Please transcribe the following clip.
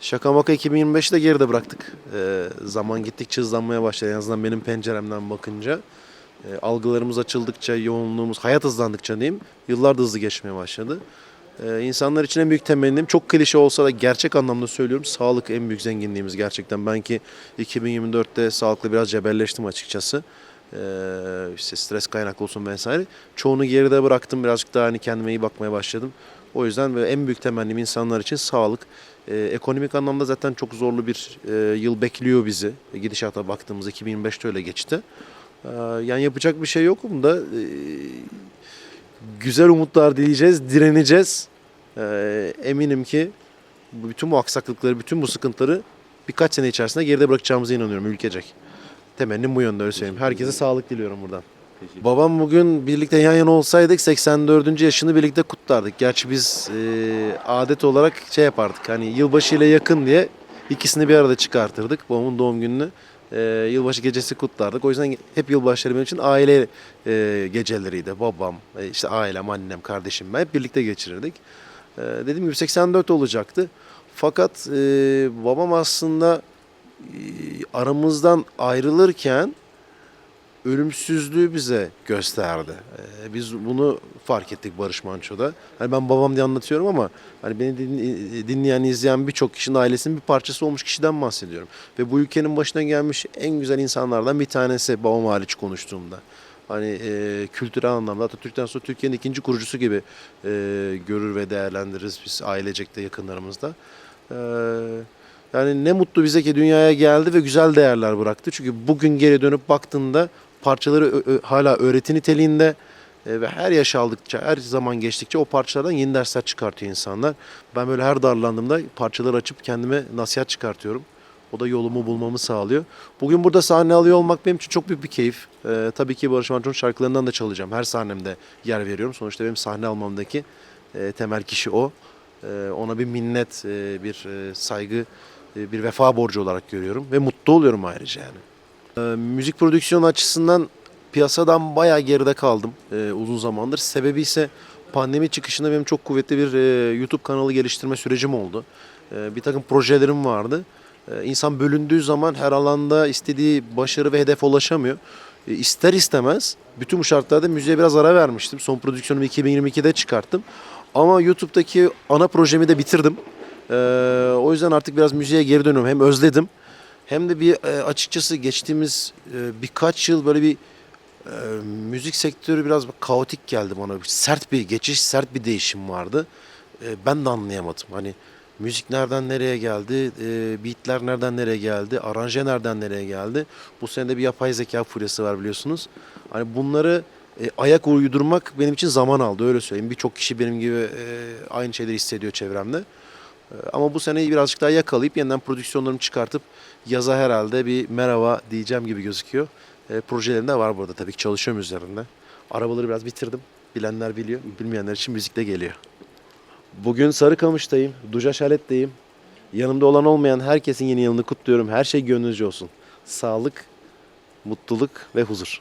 Şaka maka 2025'i de geride bıraktık. Ee, zaman gittikçe hızlanmaya başladı en azından benim penceremden bakınca. Ee, algılarımız açıldıkça, yoğunluğumuz, hayat hızlandıkça diyeyim, yıllar da hızlı geçmeye başladı. Ee, insanlar için en büyük temennim, çok klişe olsa da gerçek anlamda söylüyorum, sağlık en büyük zenginliğimiz gerçekten. Ben ki 2024'te sağlıklı biraz cebelleştim açıkçası. Ee, işte stres kaynaklı olsun vesaire. Çoğunu geride bıraktım, birazcık daha hani kendime iyi bakmaya başladım. O yüzden ve en büyük temennim insanlar için sağlık. Ee, ekonomik anlamda zaten çok zorlu bir e, yıl bekliyor bizi. E, Gidişata baktığımız 2025'te öyle geçti. Ee, yani yapacak bir şey yok da e, güzel umutlar dileyeceğiz, direneceğiz. Ee, eminim ki bütün bu aksaklıkları, bütün bu sıkıntıları birkaç sene içerisinde geride bırakacağımıza inanıyorum ülkecek. Temennim bu yönde öyle söyleyeyim. Herkese sağlık diliyorum buradan. Babam bugün birlikte yan yana olsaydık 84. yaşını birlikte kutlardık. Gerçi biz e, adet olarak şey yapardık hani yılbaşı ile yakın diye ikisini bir arada çıkartırdık. Babamın doğum gününü e, yılbaşı gecesi kutlardık. O yüzden hep yılbaşları benim için aile e, geceleriydi. Babam, e, işte ailem, annem, kardeşim ben hep birlikte geçirirdik. E, dediğim gibi 84 olacaktı. Fakat e, babam aslında aramızdan ayrılırken ölümsüzlüğü bize gösterdi. Ee, biz bunu fark ettik Barış Manço'da. Hani ben babam diye anlatıyorum ama hani beni din- dinleyen, izleyen birçok kişinin ailesinin bir parçası olmuş kişiden bahsediyorum. Ve bu ülkenin başına gelmiş en güzel insanlardan bir tanesi babam hariç konuştuğumda. Hani e, kültürel anlamda Atatürk'ten sonra Türkiye'nin ikinci kurucusu gibi e, görür ve değerlendiririz biz ailecekte yakınlarımızda. Eee yani ne mutlu bize ki dünyaya geldi ve güzel değerler bıraktı. Çünkü bugün geri dönüp baktığında parçaları hala öğreti niteliğinde e, ve her yaş aldıkça, her zaman geçtikçe o parçalardan yeni dersler çıkartıyor insanlar. Ben böyle her darlandığımda parçaları açıp kendime nasihat çıkartıyorum. O da yolumu bulmamı sağlıyor. Bugün burada sahne alıyor olmak benim için çok büyük bir keyif. E, tabii ki Barış Manço'nun şarkılarından da çalacağım. Her sahnemde yer veriyorum. Sonuçta benim sahne almamdaki e, temel kişi o. E, ona bir minnet, e, bir e, saygı, bir vefa borcu olarak görüyorum ve mutlu oluyorum ayrıca yani. E, müzik prodüksiyonu açısından piyasadan bayağı geride kaldım e, uzun zamandır. Sebebi ise pandemi çıkışında benim çok kuvvetli bir e, YouTube kanalı geliştirme sürecim oldu. E, bir takım projelerim vardı. E, insan bölündüğü zaman her alanda istediği başarı ve hedef ulaşamıyor. E, ister istemez bütün bu şartlarda müziğe biraz ara vermiştim. Son prodüksiyonumu 2022'de çıkarttım. Ama YouTube'daki ana projemi de bitirdim. Ee, o yüzden artık biraz müziğe geri dönüyorum. Hem özledim hem de bir e, açıkçası geçtiğimiz e, birkaç yıl böyle bir e, müzik sektörü biraz kaotik geldi bana. Sert bir geçiş, sert bir değişim vardı. Ben de anlayamadım. Hani müzik nereden nereye geldi, beatler nereden nereye geldi, aranje nereden nereye geldi. Bu sene de bir yapay zeka furyası var biliyorsunuz. Hani bunları ayak uydurmak benim için zaman aldı öyle söyleyeyim. Birçok kişi benim gibi aynı şeyleri hissediyor çevremde. E, Ama bu seneyi birazcık daha yakalayıp yeniden prodüksiyonlarımı çıkartıp yaza herhalde bir merhaba diyeceğim gibi gözüküyor. E, projelerim de var burada tabii ki çalışıyorum üzerinde. Arabaları biraz bitirdim. Bilenler biliyor, bilmeyenler için müzik de geliyor. Bugün Sarıkamış'tayım, Duca Şalet'teyim. Yanımda olan olmayan herkesin yeni yılını kutluyorum. Her şey gönlünüzce olsun. Sağlık, mutluluk ve huzur.